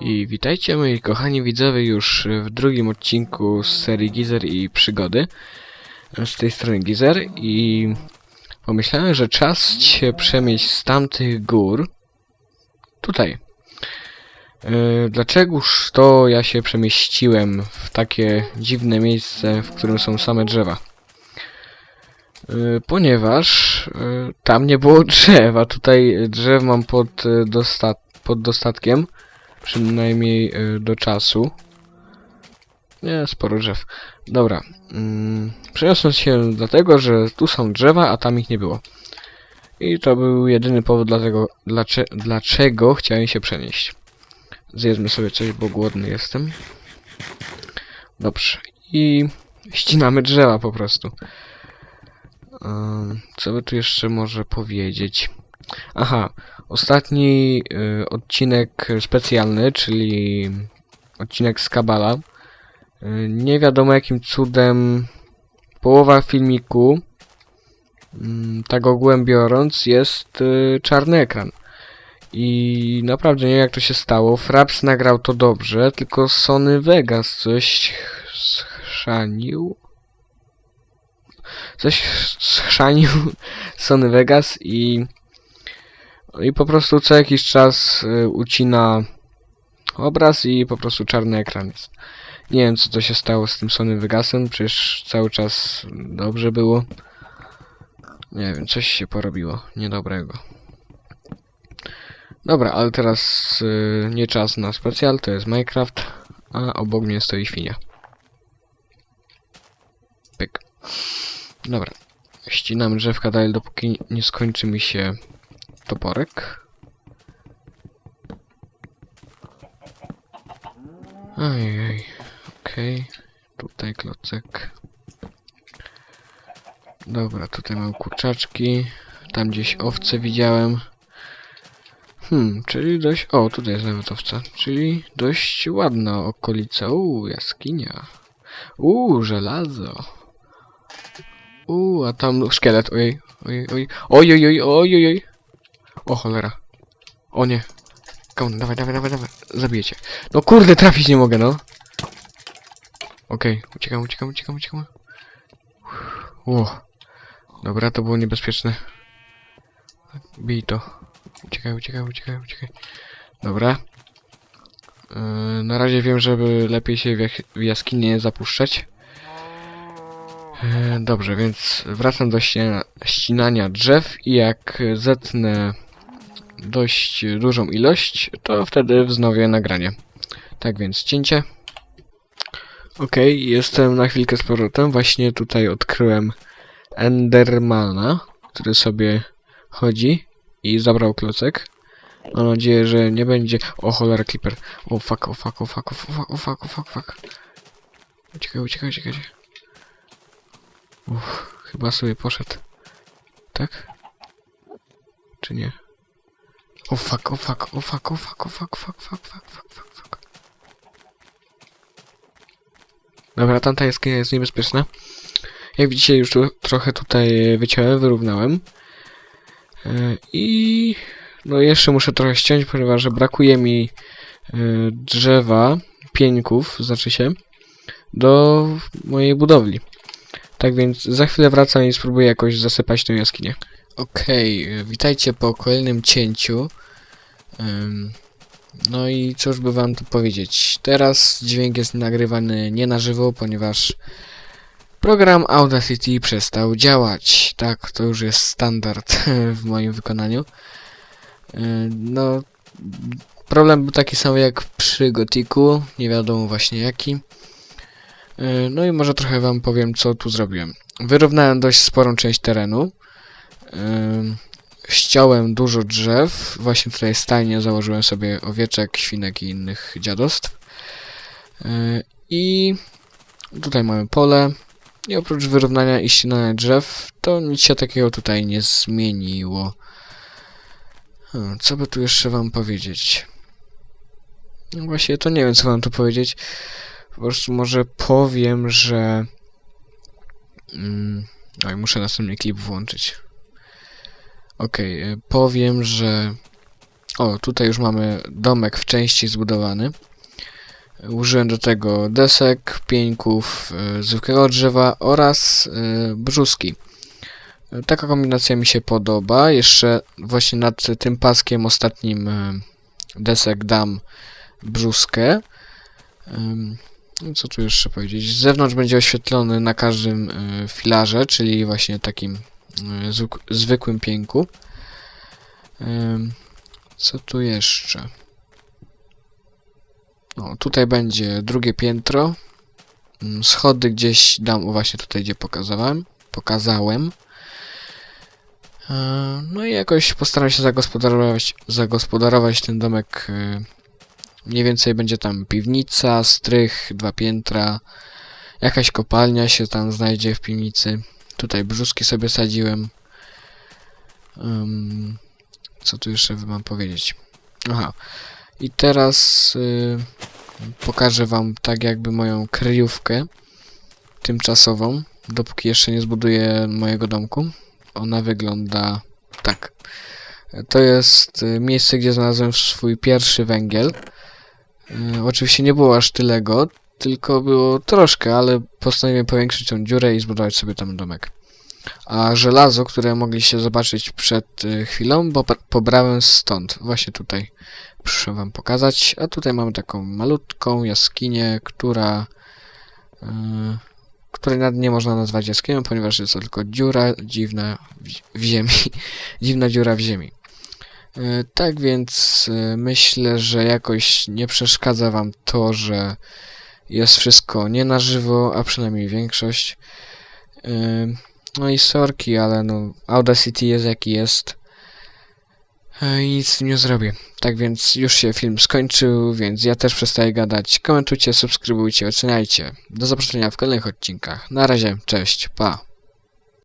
I witajcie moi kochani widzowie już w drugim odcinku z serii Gizer i Przygody. Z tej strony Gizer i pomyślałem, że czas się przemieść z tamtych gór tutaj. Yy, Dlaczegoż to ja się przemieściłem w takie dziwne miejsce, w którym są same drzewa? Yy, Ponieważ yy, tam nie było drzew, a tutaj drzew mam pod, yy, dosta pod dostatkiem przynajmniej y, do czasu. Nie, sporo drzew. Dobra. Mm, przeniosłem się dlatego, że tu są drzewa, a tam ich nie było. I to był jedyny powód dlatego, dlacze, dlaczego chciałem się przenieść. Zjedzmy sobie coś, bo głodny jestem. Dobrze. I ścinamy drzewa po prostu. Ym, co by tu jeszcze może powiedzieć? Aha, ostatni y, odcinek specjalny, czyli odcinek z Kabala. Y, nie wiadomo jakim cudem połowa filmiku, mm, tak ogółem biorąc, jest y, czarny ekran. I naprawdę nie wiem jak to się stało. Fraps nagrał to dobrze, tylko Sony Vegas coś schrzanił. Coś schrzanił Sony Vegas i i po prostu co jakiś czas y, ucina obraz i po prostu czarny ekran jest. Nie wiem co to się stało z tym Sony Vegasem, przecież cały czas dobrze było. Nie wiem, coś się porobiło niedobrego. Dobra, ale teraz y, nie czas na specjal, to jest Minecraft, a obok mnie stoi świnia. Pyk. Dobra. Ścinam drzewka dalej, dopóki nie skończy mi się toporek. Ojej, okej. Tutaj klocek. Dobra, tutaj mam kurczaczki. Tam gdzieś owce widziałem. Hmm, czyli dość... O, tutaj jest nawet owca. Czyli dość ładna okolica. Uuu, jaskinia. Uuu, żelazo. Uuu, a tam szkielet. Ojej, ojej. Ojej, ojej, ojej, ojej. O cholera. O nie. Come, dawaj, dawaj, dawaj, dawaj. Zabijecie. No kurde, trafić nie mogę, no. Okej, uciekam, uciekam, uciekam, uciekam. Ło. Dobra, to było niebezpieczne. Bij to. Uciekaj, uciekaj, uciekaj, uciekaj. Dobra. Yy, na razie wiem, żeby lepiej się w, jaskini nie zapuszczać. Yy, dobrze, więc wracam do ścina ścinania drzew i jak zetnę dość dużą ilość, to wtedy wznowię nagranie. Tak więc cięcie. Okej, jestem na chwilkę z powrotem. Właśnie tutaj odkryłem Endermana, który sobie chodzi i zabrał klocek. Mam nadzieję, że nie będzie... O cholera, Clipper. O fuck, o fuck, o fuck, o fuck, o fuck, o fuck, fuck. Uciekaj, uciekaj, uciekaj. Uff, chyba sobie poszedł. Tak? Czy nie? O fuck, o fuck, o fuck, o fuck, o fuck, fuck, fuck, fuck, fuck, fuck, fuck. Dobra, tamta jaskinia jest niebezpieczna. Jak widzicie, już tu, trochę tutaj wyciąłem, wyrównałem. E, I no jeszcze muszę trochę ściąć, ponieważ brakuje mi e, drzewa, pieńków, znaczy się, do mojej budowli. Tak więc za chwilę wracam i spróbuję jakoś zasypać tę jaskinię. Okej, e, witajcie po kolejnym cięciu. No i cóż by wam tu powiedzieć. Teraz dźwięk jest nagrywany nie na żywo, ponieważ program Audacity przestał działać. Tak, to już jest standard w moim wykonaniu. No, problem był taki sam jak przy Gotiku, nie wiadomo właśnie jaki. No i może trochę wam powiem, co tu zrobiłem. Wyrównałem dość sporą część terenu. Ściąłem dużo drzew. Właśnie tutaj stajnie założyłem sobie owieczek, świnek i innych dziadostw. Yy, I tutaj mamy pole. I oprócz wyrównania i ścinania drzew, to nic się takiego tutaj nie zmieniło. Hmm, co by tu jeszcze wam powiedzieć? No właśnie, to nie wiem, co wam tu powiedzieć. Po prostu może powiem, że... Mm, oj, muszę następny klip włączyć. Okej, y, powiem, że O, tutaj już mamy domek w części zbudowany. Użyłem do tego desek, pieńków, y, zwykłego drzewa oraz y, brzuski. Y, Taka kombinacja mi się podoba. Jeszcze właśnie nad tym paskiem ostatnim desek dam brzuskę. No Co tu jeszcze powiedzieć? Z zewnątrz będzie oświetlony na każdym filarze, czyli właśnie takim zwykłym pięku. Co tu jeszcze? O, tutaj będzie drugie piętro. Schody gdzieś dam, właśnie tutaj, gdzie pokazałem. Pokazałem. No i jakoś postaram się zagospodarować, zagospodarować ten domek. e, Mniej więcej będzie tam piwnica, strych, dwa piętra. Jakaś kopalnia się tam znajdzie w piwnicy. Tutaj brzuski sobie sadziłem. Ym, co tu jeszcze mam powiedzieć? Aha. I teraz y, pokażę wam tak jakby moją kryjówkę tymczasową, dopóki jeszcze nie zbuduję mojego domku. Ona wygląda tak. To jest y, miejsce, gdzie znalazłem swój pierwszy węgiel. Y, Oczywiście nie było aż tyle go, tylko było troszkę, ale postanowiłem powiększyć tą dziurę i zbudować sobie tam domek. A żelazo, które mogliście zobaczyć przed y, chwilą, bo pobrałem stąd, właśnie tutaj przyszłem wam pokazać. A tutaj mamy taką malutką jaskinię, która yy, której nawet nie można nazwać jaskinią, ponieważ jest to tylko dziura dziwna w, w ziemi. dziwna dziura w ziemi. Yy, tak więc yy, myślę, że jakoś nie przeszkadza wam to, że jest wszystko nie na żywo, a przynajmniej większość. No i sorki, ale no Audacity jest jaki jest. I nic z tym nie zrobię. Tak więc już się film skończył, więc ja też przestaję gadać. Komentujcie, subskrybujcie, oceniajcie. Do zobaczenia w kolejnych odcinkach. Na razie, cześć, pa.